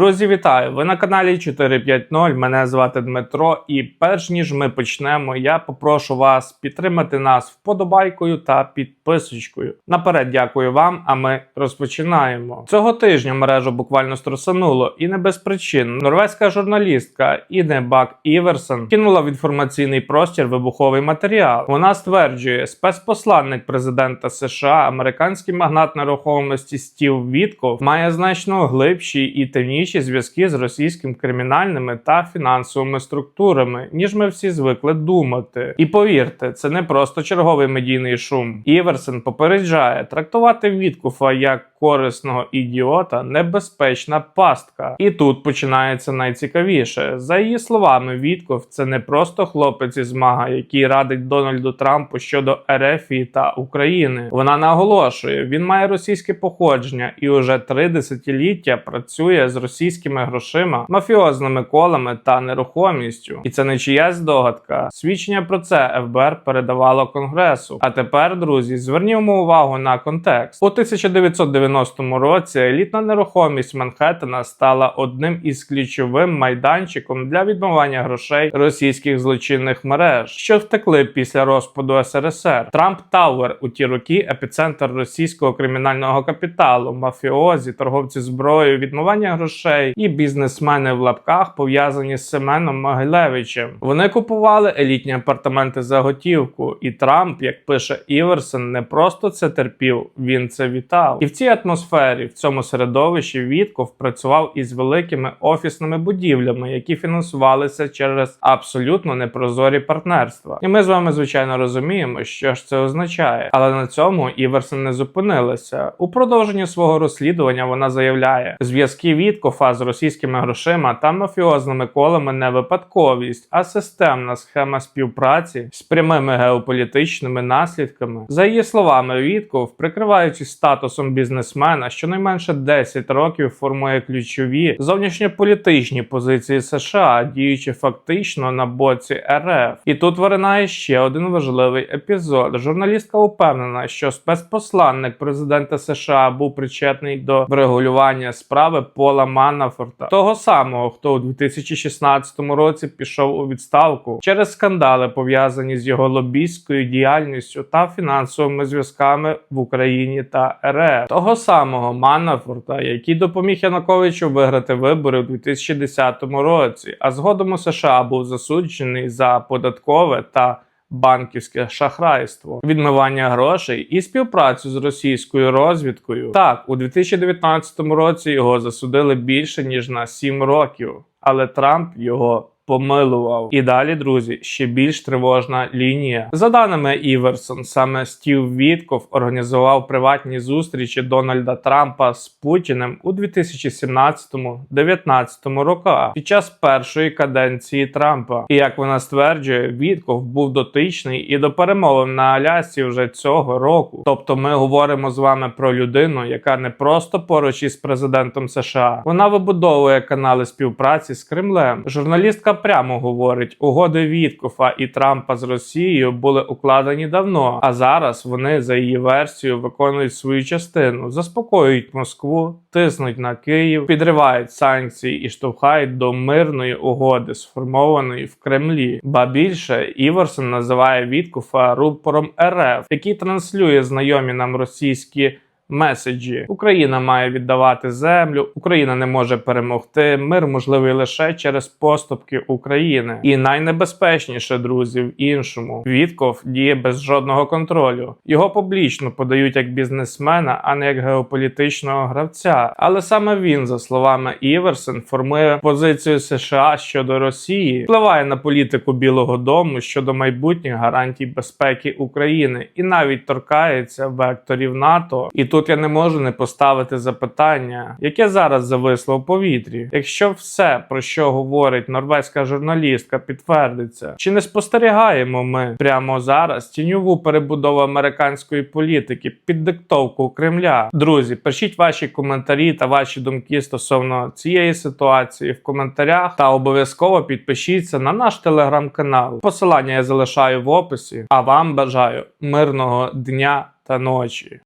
Друзі, вітаю! Ви на каналі 450. Мене звати Дмитро. І перш ніж ми почнемо, я попрошу вас підтримати нас вподобайкою та підписочкою. Наперед дякую вам. А ми розпочинаємо. Цього тижня мережу буквально струсануло і не без причин. Норвезька журналістка Іне Бак Іверсен кинула в інформаційний простір вибуховий матеріал. Вона стверджує, спецпосланник президента США, американський магнат нерухомості Стів Вітков, має значно глибші і темніші зв'язки з російськими кримінальними та фінансовими структурами, ніж ми всі звикли думати. І повірте, це не просто черговий медійний шум. Іверсен попереджає трактувати Віткуфа як корисного ідіота небезпечна пастка. І тут починається найцікавіше. За її словами, Вітков це не просто хлопець із мага, який радить Дональду Трампу щодо Ерефії та України. Вона наголошує, він має російське походження і уже три десятиліття працює з російськими грошима, мафіозними колами та нерухомістю. І це не чиясь здогадка. Свідчення про це ФБР передавало Конгресу. А тепер, друзі, звернімо увагу на контекст. У 1990 році елітна нерухомість Манхеттена стала одним із ключовим майданчиком для відмивання грошей російських злочинних мереж, що втекли після розпаду СРСР. Трамп Тауер у ті роки епіцентр російського кримінального капіталу, мафіозі, торговці зброєю, відмивання грошей і бізнесмени в лапках пов'язані з Семеном Могилевичем. Вони купували елітні апартаменти за готівку, і Трамп, як пише Іверсен, не просто це терпів, він це вітав. І в цій атмосфері, в цьому середовищі, Вітков працював із великими офісними будівлями, які фінансувалися через абсолютно непрозорі партнерства. І ми з вами, звичайно, розуміємо, що ж це означає. Але на цьому Іверсен не зупинилася. У продовженні свого розслідування вона заявляє, зв'язки Віткофа з російськими грошима та мафіозними колами не випадковість, а системна схема співпраці з прямими геополітичними наслідками. За її словами, Вітков, прикриваючись статусом бізнесмена, щонайменше 10 років формує ключові зовнішньополітичні позиції США, діючи фактично на боці РФ. І тут виринає ще один важливий епізод. Журналістка упевнена, що спецпосланник президента США був причетний до врегулювання справи Пола Манафорта, того самого, хто у 2016 році пішов у відставку через скандали, пов'язані з його лобійською діяльністю та фінансовими зв'язками в Україні та РФ. Того самого Манафорта, який допоміг Януковичу виграти вибори у 2010 році, а згодом у США був засуджений за податкове та банківське шахрайство, відмивання грошей і співпрацю з російською розвідкою. Так, у 2019 році його засудили більше ніж на 7 років, але Трамп його. Помилував і далі, друзі, ще більш тривожна лінія. За даними Іверсон, саме Стів Вітков організував приватні зустрічі Дональда Трампа з Путіним у 2017-19 роках під час першої каденції Трампа. І як вона стверджує, Вітков був дотичний і до перемовин на Алясці вже цього року. Тобто, ми говоримо з вами про людину, яка не просто поруч із президентом США, вона вибудовує канали співпраці з Кремлем. Журналістка прямо говорить, угоди Віткофа і Трампа з Росією були укладені давно, а зараз вони за її версією виконують свою частину, заспокоюють Москву, тиснуть на Київ, підривають санкції і штовхають до мирної угоди, сформованої в Кремлі. Ба більше Іверсон називає Віткофа рупором РФ, який транслює знайомі нам російські. Меседжі Україна має віддавати землю, Україна не може перемогти. Мир можливий лише через поступки України. І найнебезпечніше, друзі, в іншому Вітков діє без жодного контролю. Його публічно подають як бізнесмена, а не як геополітичного гравця. Але саме він, за словами Іверсен, формує позицію США щодо Росії, впливає на політику Білого Дому щодо майбутніх гарантій безпеки України і навіть торкається векторів НАТО. І тут я не можу не поставити запитання, яке зараз зависло в повітрі. Якщо все, про що говорить норвезька журналістка, підтвердиться, чи не спостерігаємо ми прямо зараз тіньову перебудову американської політики під диктовку Кремля? Друзі, пишіть ваші коментарі та ваші думки стосовно цієї ситуації в коментарях та обов'язково підпишіться на наш телеграм-канал. Посилання я залишаю в описі. А вам бажаю мирного дня та ночі.